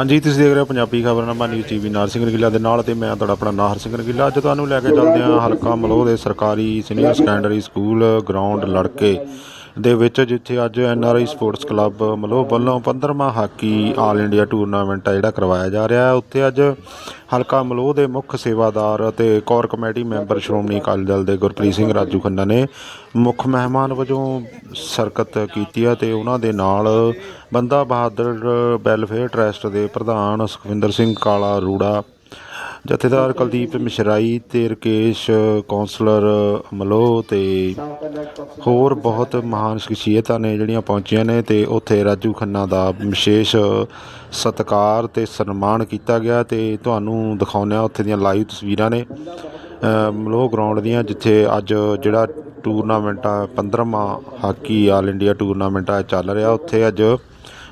ਹਾਂਜੀ, ਤੁਸੀਂ ਦੇਖ ਰਹੇ ਹੋ ਪੰਜਾਬੀ ਖਬਰਨਾਮਾ ਨਿਊਜ਼ ਟੀਵੀ ਨਾਰ ਸਿੰਘ ਰਗੀਲਾ ਦੇ ਨਾਲ ਤੇ ਮੈਂ ਤੁਹਾਡਾ ਆਪਣਾ ਨਾਹਰ ਸਿੰਘ ਰਗੀਲਾ ਅੱਜ ਤੁਹਾਨੂੰ ਲੈ ਕੇ ਚੱਲਦੇ ਹਾਂ ਹਲਕਾ ਮਲੋਹ ਦੇ ਸਰਕਾਰੀ ਸੀਨੀਅਰ ਸੈਕੰਡਰੀ ਸਕੂਲ ਗਰਾਊਂਡ ਲੜਕੇ। ਦੇ ਵਿੱਚ ਜਿੱਥੇ ਅੱਜ N R I sports club Maloh ਵੱਲੋਂ 15ਵਾਂ ਹਾਕੀ ਆਲ ਇੰਡੀਆ ਟੂਰਨਾਮੈਂਟ ਆ ਜਿਹੜਾ ਕਰਵਾਇਆ ਜਾ ਰਿਹਾ ਹੈ। ਉੱਥੇ ਅੱਜ ਹਲਕਾ ਮਲੋਹ ਦੇ ਮੁੱਖ ਸੇਵਾਦਾਰ ਅਤੇ core committee member Shiromani Akali Dal ਦੇ ਗੁਰਪ੍ਰੀਤ ਸਿੰਘ ਰਾਜੂ ਖੰਨਾ ਨੇ ਮੁੱਖ ਮਹਿਮਾਨ ਵਜੋਂ ਸ਼ਰਕਤ ਕੀਤੀ ਹੈ ਤੇ ਉਹਨਾਂ ਦੇ ਨਾਲ ਬੰਦਾ ਬਹਾਦਰ ਵੈਲਫੇਅਰ ਟਰਸਟ ਦੇ ਪ੍ਰਧਾਨ ਸੁਖਵਿੰਦਰ ਸਿੰਘ ਕਾਲਾ ਰੂੜਾ ਜਥੇਦਾਰ ਕੁਲਦੀਪ ਮਿਸ਼ਰਾਈ ਤੇ ਰਕੇਸ਼ ਕੌਂਸਲਰ ਮਲੋਹ ਤੇ ਹੋਰ ਬਹੁਤ ਮਹਾਨ ਸ਼ਖਸੀਅਤਾਂ ਨੇ ਜਿਹੜੀਆਂ ਪਹੁੰਚੀਆਂ ਨੇ ਤੇ ਉੱਥੇ ਰਾਜੂ ਖੰਨਾ ਦਾ ਵਿਸ਼ੇਸ਼ ਸਤਿਕਾਰ ਤੇ ਸਨਮਾਨ ਕੀਤਾ ਗਿਆ ਤੇ ਤੁਹਾਨੂੰ ਦਿਖਾਉਂਦੇ ਹਾਂ ਉੱਥੇ ਦੀਆਂ ਲਾਈਵ ਤਸਵੀਰਾਂ ਨੇ। ਅ, ਮਲੋਹ ਗਰਾਊਂਡ ਦੀਆਂ ਜਿੱਥੇ ਅੱਜ ਜਿਹੜਾ ਟੂਰਨਾਮੈਂਟ ਆ 15ਵਾਂ ਹਾਕੀ ਆਲ ਇੰਡੀਆ ਟੂਰਨਾਮੈਂਟ ਆ ਚੱਲ ਰਿਹਾ। ਉੱਥੇ ਅੱਜ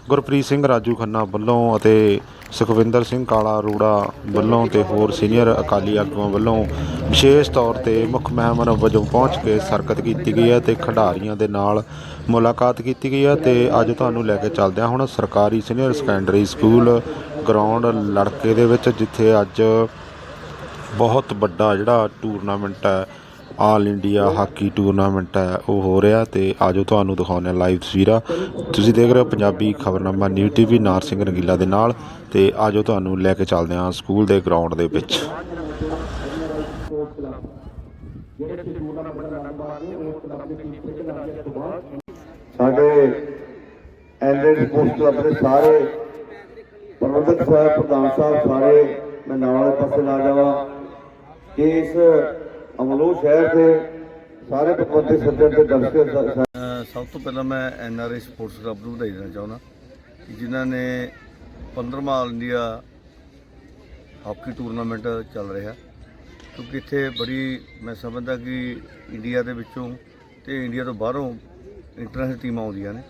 ਗੁਰਪ੍ਰੀਤ ਸਿੰਘ ਰਾਜੂ ਖੰਨਾ ਵੱਲੋਂ ਅਤੇ ਸੁਖਵਿੰਦਰ ਸਿੰਘ ਕਾਲਾ ਰੂੜਾ ਵੱਲੋਂ ਤੇ ਹੋਰ ਸੀਨੀਅਰ ਅਕਾਲੀ ਆਗੂਆਂ ਵੱਲੋਂ ਵਿਸ਼ੇਸ਼ ਤੌਰ ਤੇ ਮੁੱਖ ਮਹਿਮਾਨ ਵਜੋਂ ਪਹੁੰਚ ਕੇ ਸਰਕਤ ਕੀਤੀ ਗਈ ਹੈ ਤੇ ਖਿਡਾਰੀਆਂ ਦੇ ਨਾਲ ਮੁਲਾਕਾਤ ਕੀਤੀ ਗਈ ਹੈ ਤੇ ਅੱਜ ਤੁਹਾਨੂੰ ਲੈ ਕੇ ਚੱਲਦੇ ਹਾਂ ਹੁਣ ਸਰਕਾਰੀ ਸੀਨੀਅਰ ਸੈਕੰਡਰੀ ਸਕੂਲ ਗਰਾਊਂਡ ਲੜਕੇ ਦੇ ਵਿੱਚ, ਜਿੱਥੇ ਅੱਜ ਬਹੁਤ ਵੱਡਾ ਜਿਹੜਾ ਟੂਰਨਾਮੈਂਟ ਹੈ। ਆਲ ਇੰਡੀਆ ਹਾਕੀ ਟੂਰਨਾਮੈਂਟ ਹੈ, ਉਹ ਹੋ ਰਿਹਾ ਤੇ ਆਜੋ ਤੁਹਾਨੂੰ ਦਿਖਾਉਂਦੇ ਹਾਂ ਲਾਈਵ ਤਸਵੀਰਾਂ। ਤੁਸੀਂ ਦੇਖ ਰਹੇ ਹੋ ਪੰਜਾਬੀ ਖਬਰਨਾਮਾ ਨਿਊ ਟੀਵੀ ਨਾਰ ਸਿੰਘ ਰੰਗੀਲਾ ਦੇ ਨਾਲ ਤੇ ਆਜੋ ਤੁਹਾਨੂੰ ਲੈ ਕੇ ਚੱਲਦੇ ਹਾਂ ਸਕੂਲ ਦੇ ਗਰਾਊਂਡ ਦੇ ਵਿੱਚ। ਸਾਡੇ ਐਨਐਡ ਸਪੋਰਟਸ ਕਲੱਬ ਦੇ ਸਾਰੇ ਪ੍ਰਬੰਧਕ ਸਾਹਿਬ, ਪ੍ਰਧਾਨ ਸਾਹਿਬ ਸਾਰੇ, ਮੈਂ ਨਾਲ ਪਾਸੇ ਲਾ ਜਾਵਾਂ। ਇਸ ਅਮਲੋ ਸ਼ਹਿਰ ਦੇ ਸਾਰੇ ਪਤਵੰਤੇ ਸੱਜਣ ਤੇ ਦਰਸ਼ਕ ਸਭ ਤੋਂ ਪਹਿਲਾਂ ਮੈਂ N R I sports club ਨੂੰ ਵਧਾਈ ਦੇਣਾ ਚਾਹੁੰਦਾ ਕਿ ਜਿਨ੍ਹਾਂ ਨੇ 15ਵਾਂ ਆਲ ਇੰਡੀਆ ਹਾਕੀ ਟੂਰਨਾਮੈਂਟ ਚੱਲ ਰਿਹਾ। ਕਿਉਂਕਿ ਇੱਥੇ ਬੜੀ ਮੈਂ ਸਮਝਦਾ ਕਿ ਇੰਡੀਆ ਦੇ ਵਿੱਚੋਂ ਤੇ ਇੰਡੀਆ ਤੋਂ ਬਾਹਰੋਂ ਇੰਟਰਨੈਸ਼ਨਲ ਟੀਮਾਂ ਆਉਂਦੀਆਂ ਨੇ।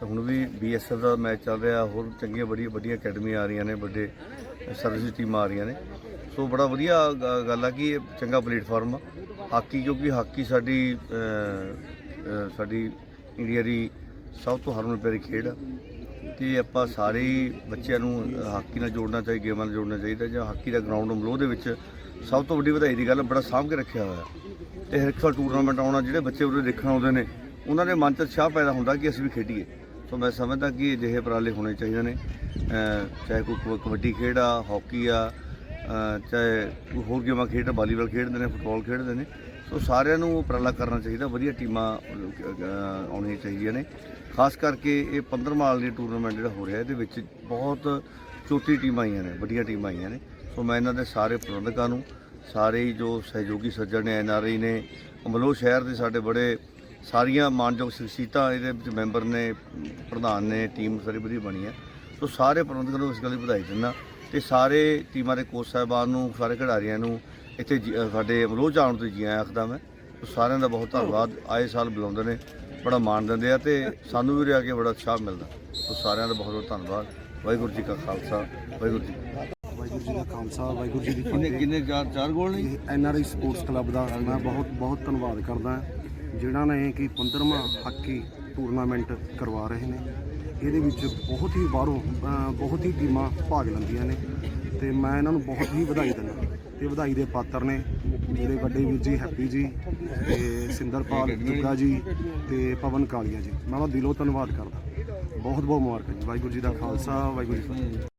ਤਾਂ ਹੁਣ ਵੀ ਬੀਐਸਐਫ ਦਾ ਮੈਚ ਚੱਲ ਰਿਹਾ, ਹੋਰ ਚੰਗੀਆਂ, ਬੜੀਆਂ ਵੱਡੀਆਂ ਅਕੈਡਮੀਆਂ ਆ ਰਹੀਆਂ ਨੇ, ਵੱਡੇ ਸਰਵਿਸ ਟੀਮਾਂ ਆ ਰਹੀਆਂ ਨੇ। ਸੋ ਬੜਾ ਵਧੀਆ ਗ- ਗੱਲ ਆ ਕਿ ਇਹ ਚੰਗਾ ਪਲੇਟਫਾਰਮ ਆ। ਹਾਕੀ ਕਿਉਂਕਿ ਹਾਕੀ ਸਾਡੀ ਸਾਡੀ ਇੰਡੀਆ ਦੀ ਸਭ ਤੋਂ ਹਰਮਨ ਪਿਆਰੀ ਖੇਡ ਆ। ਤੇ ਆਪਾਂ ਸਾਰੇ ਬੱਚਿਆਂ ਨੂੰ ਹਾਕੀ ਨਾਲ ਜੋੜਨਾ ਚਾਹੀਦਾ ਗੇਮਾਂ ਨਾਲ ਜੋੜਨਾ ਚਾਹੀਦਾ ਜਾਂ ਹਾਕੀ ਦਾ ਗਰਾਊਂਡ ਮਲੋਹ ਦੇ ਵਿੱਚ ਸਭ ਤੋਂ ਵੱਡੀ ਵਧਾਈ ਦੀ ਗੱਲ ਬੜਾ ਸਾਂਭ ਕੇ ਰੱਖਿਆ ਹੋਇਆ। ਤੇ ਹਰ ਇੱਕ ਸਾਲ ਟੂਰਨਾਮੈਂਟ ਆਉਣਾ, ਜਿਹੜੇ ਬੱਚੇ ਉਰੇ ਦੇਖਣ ਆਉਂਦੇ ਨੇ, ਉਹਨਾਂ ਦੇ ਮਨ 'ਚ ਉਤਸ਼ਾਹ ਪੈਦਾ ਹੁੰਦਾ ਕਿ ਅਸੀਂ ਵੀ ਖੇਡੀਏ। ਸੋ ਮੈਂ ਸਮਝਦਾ ਕਿ ਅਜਿਹੇ ਉਪਰਾਲੇ ਹੋਣੇ ਚਾਹੀਦੇ ਨੇ। ਚਾਹੇ ਕੋਈ ਕਬੱਡੀ ਖੇਡ ਆ, ਹਾਕੀ ਆ ਚਾਹੇ ਕੋਈ ਹੋਰ ਗੇਮਾਂ ਖੇਡ ਵਾਲੀਬਾਲ ਖੇਡਦੇ ਨੇ, ਫੁੱਟਬਾਲ ਖੇਡਦੇ ਨੇ, ਸੋ ਸਾਰਿਆਂ ਨੂੰ ਉਪਰਾਲਾ ਕਰਨਾ ਚਾਹੀਦਾ, ਵਧੀਆ ਟੀਮਾਂ ਆਉਣੀਆਂ ਚਾਹੀਦੀਆਂ ਨੇ। ਖਾਸ ਕਰਕੇ ਇਹ ਪੰਦਰਾਂ ਮਾਲ ਦੀ ਟੂਰਨਾਮੈਂਟ ਜਿਹੜਾ ਹੋ ਰਿਹਾ, ਇਹਦੇ ਵਿੱਚ ਬਹੁਤ ਛੋਟੀ ਟੀਮਾਂ ਆਈਆਂ ਨੇ, ਵੱਡੀਆਂ ਟੀਮਾਂ ਆਈਆਂ ਨੇ। ਸੋ ਮੈਂ ਇਹਨਾਂ ਦੇ ਸਾਰੇ ਪ੍ਰਬੰਧਕਾਂ ਨੂੰ, ਸਾਰੇ ਜੋ ਸਹਿਯੋਗੀ ਸੱਜਣ ਨੇ ਐਨਆਰਆਈ ਨੇ, ਅਮਲੋਹ ਸ਼ਹਿਰ ਦੇ ਸਾਡੇ ਬੜੇ ਸਾਰੀਆਂ ਮਾਨਯੋਗ ਸ਼ਖਸੀਅਤਾਂ, ਇਹਦੇ ਵਿੱਚ ਮੈਂਬਰ ਨੇ, ਪ੍ਰਧਾਨ ਨੇ, ਟੀਮ ਸਾਰੀ ਵਧੀਆ ਬਣੀ ਹੈ। ਸੋ ਸਾਰੇ ਪ੍ਰਬੰਧਕਾਂ ਨੂੰ ਇਸ ਗੱਲ ਦੀ ਵਧਾਈ ਦਿੰਦਾ। ਤੇ ਸਾਰੇ ਟੀਮਾਂ ਦੇ ਕੋਚ ਸਾਹਿਬਾਨ ਨੂੰ ਸਾਰੇ ਖਿਡਾਰੀਆਂ ਨੂੰ ਇੱਥੇ ਜੀ- ਅ, ਸਾਡੇ ਅਮਲੋਹ ਜਾਣ ਤੋਂ ਜੀ ਆਇਆਂ ਆਖਦਾ ਮੈਂ ਸਾਰਿਆਂ ਦਾ ਬਹੁਤ ਧੰਨਵਾਦ। ਆਏ ਸਾਲ ਬੁਲਾਉਂਦੇ ਨੇ ਬੜਾ ਮਾਣ ਦਿੰਦੇ ਆ ਤੇ ਸਾਨੂੰ ਵੀ ਰਿਹਾ ਕੇ ਬੜਾ ਉਤਸ਼ਾਹ ਮਿਲਦਾ। ਸੋ ਸਾਰਿਆਂ ਦਾ ਬਹੁਤ ਬਹੁਤ ਧੰਨਵਾਦ। ਵਾਹਿਗੁਰੂ ਜੀ ਕਾ ਖਾਲਸਾ ਵਾਹਿਗੁਰੂ ਜੀ। ਵਾਹਿਗੁਰੂ ਜੀ ਦਾ ਖਾਲਸਾ ਵਾਹਿਗੁਰੂ ਜੀ ਦੀ ਕਿੰਨੇ ਫਤਿਹ। ਕਿੰਨੇ ਚਾਰ ਚਾਰ ਗੋਲ ਨੇ? N R I sports club ਦਾ ਮੈਂ ਬਹੁਤ ਬਹੁਤ ਧੰਨਵਾਦ ਕਰਦਾ। ਹਾਂ, ਜਿਨ੍ਹਾਂ ਨੇ ਕਿ 15ਵਾਂ ਹਾਕੀ ਟੂਰਨਾਮੈਂਟ ਕਰਵਾ ਰਹੇ ਨੇ। ਇਹਦੇ ਵਿੱਚ ਬਹੁਤ ਹੀ ਬਾਹਰੋਂ ਅਹ, ਬਹੁਤ ਹੀ ਟੀਮਾਂ ਭਾਗ ਲੈਂਦੀਆਂ ਨੇ। ਤੇ ਮੈਂ ਇਹਨਾਂ ਨੂੰ ਬਹੁਤ ਹੀ ਵਧਾਈ ਦਿੰਦਾ। ਤੇ ਵਧਾਈ ਦੇ ਪਾਤਰ ਨੇ ਮੇਰੇ ਵੱਡੇ ਵੀਰ ਜੀ ਹੈਪੀ ਜੀ ਤੇ ਸਿੰਦਰਪਾਲ ਜੁਗਾ ਜੀ ਤੇ ਪਵਨ ਕਾਲੀਆ ਜੀ। ਮੈਂ ਉਹਨਾਂ ਦਾ ਦਿਲੋਂ ਧੰਨਵਾਦ ਕਰਦਾ। ਬਹੁਤ ਬਹੁਤ ਮੁਬਾਰਕਾਂ ਜੀ। ਵਾਹਿਗੁਰੂ ਜੀ ਦਾ ਖਾਲਸਾ ਵਾਹਿਗੁਰੂ ਜੀ ਕੀ ਫਤਿਹ।